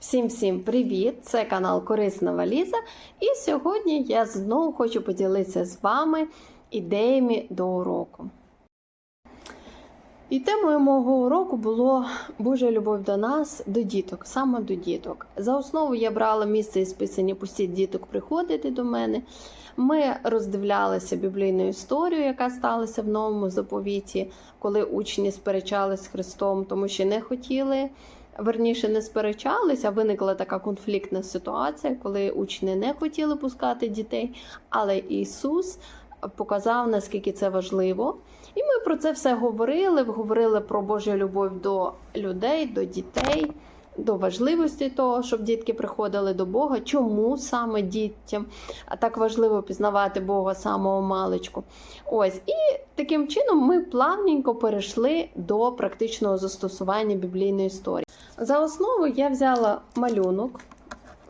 Всім-всім привіт! Це канал Корисна Валіза. І сьогодні я знову хочу поділитися з вами ідеями до уроку. І темою мого уроку було Божа любов до нас, до діток, саме до діток. За основу я брала місце із писання Пустіть діток приходити до мене. Ми роздивлялися біблійну історію, яка сталася в новому заповіті, коли учні сперечались з Христом, тому що не хотіли. Верніше не сперечались, а виникла така конфліктна ситуація, коли учні не хотіли пускати дітей, але Ісус показав, наскільки це важливо. І ми про це все говорили. Говорили про Божу любов до людей, до дітей, до важливості того, щоб дітки приходили до Бога. Чому саме дітям так важливо пізнавати Бога самого маличку? Ось і таким чином ми плавненько перейшли до практичного застосування біблійної історії. За основу я взяла малюнок,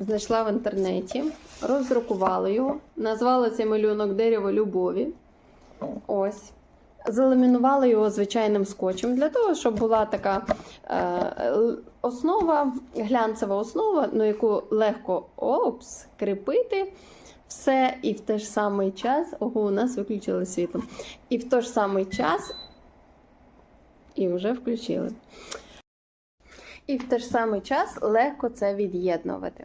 знайшла в інтернеті, роздрукувала його, назвала цей малюнок Дерево любові. Ось. Заламінувала його звичайним скотчем для того, щоб була така е, основа, глянцева основа, на яку легко опс, кріпити все, і в той ж самий час, ого, у нас виключили світло. І в той ж самий час, і вже включили. І в той ж самий час легко це від'єднувати.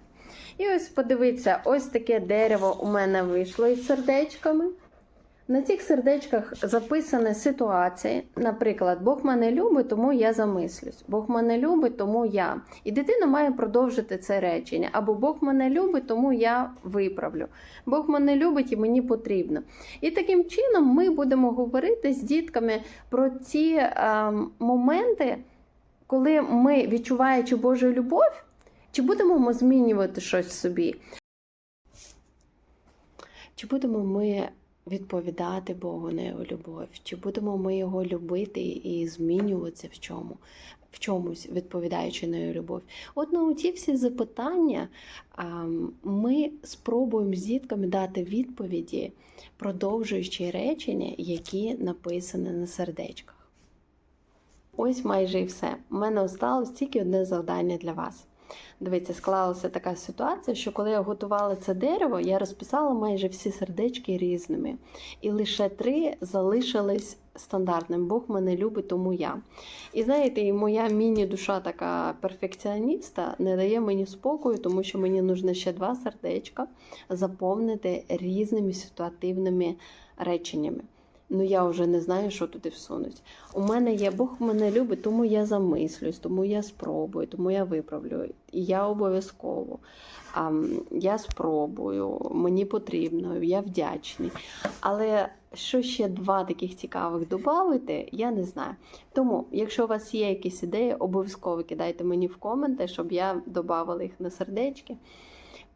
І ось подивіться, ось таке дерево у мене вийшло із сердечками. На цих сердечках записані ситуації. Наприклад, Бог мене любить, тому я замислюсь. Бог мене любить, тому я. І дитина має продовжити це речення. Або Бог мене любить, тому я виправлю. Бог мене любить і мені потрібно. І таким чином ми будемо говорити з дітками про ці е, моменти, коли ми, відчуваючи Божу любов, чи будемо ми змінювати щось в собі? Чи будемо ми відповідати Богу на його любов? Чи будемо ми його любити і змінюватися в чому? В чомусь, відповідаючи на його любов. От на ці всі запитання ми спробуємо з дітками дати відповіді, продовжуючи речення, які написані на сердечках. Ось майже і все. У мене осталось тільки одне завдання для вас. Дивіться, склалася така ситуація, що коли я готувала це дерево, я розписала майже всі сердечки різними. І лише три залишились стандартним. Бог мене любить, тому я. І знаєте, і моя міні-душа така перфекціоніста не дає мені спокою, тому що мені нужно ще два сердечка заповнити різними ситуативними реченнями. Ну, я вже не знаю, що туди всунуть. У мене є Бог мене любить, тому я замислюсь, тому я спробую, тому я виправлю. І я обов'язково. Я спробую, мені потрібно, я вдячний. Але що ще два таких цікавих додати, я не знаю. Тому, якщо у вас є якісь ідеї, обов'язково кидайте мені в коменти, щоб я додавала їх на сердечки.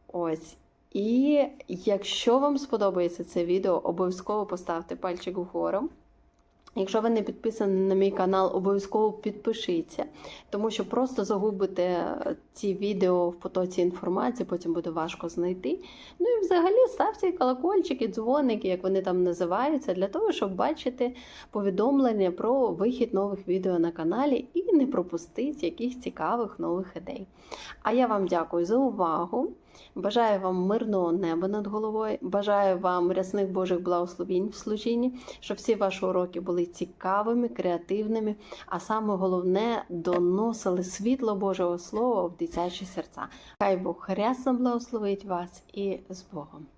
Ось. І якщо вам сподобається це відео, обов'язково поставте пальчик вгору. Якщо ви не підписані на мій канал, обов'язково підпишіться, тому що просто загубите ці відео в потоці інформації, потім буде важко знайти. Ну і взагалі ставте колокольчики, дзвоники, як вони там називаються, для того, щоб бачити повідомлення про вихід нових відео на каналі і не пропустити якихось цікавих нових ідей. А я вам дякую за увагу. Бажаю вам мирного неба над головою. Бажаю вам рясних Божих благословінь в служінні, щоб всі ваші уроки були цікавими, креативними, а саме головне доносили світло Божого Слова в дитячі серця. Хай Бог рясно благословить вас і з Богом.